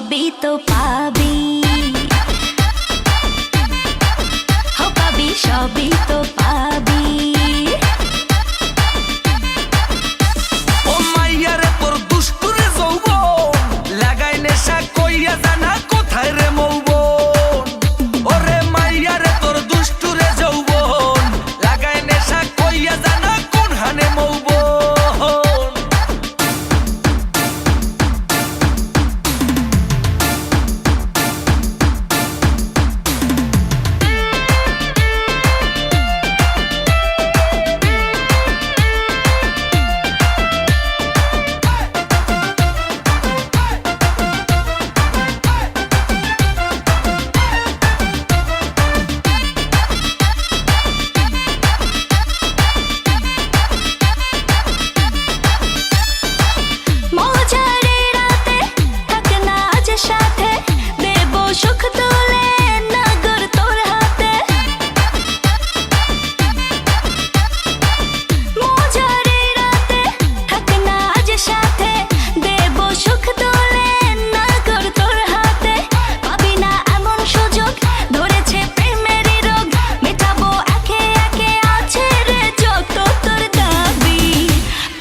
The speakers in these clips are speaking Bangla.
সবই তো পাবি।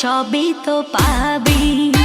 সবই তো পাবি।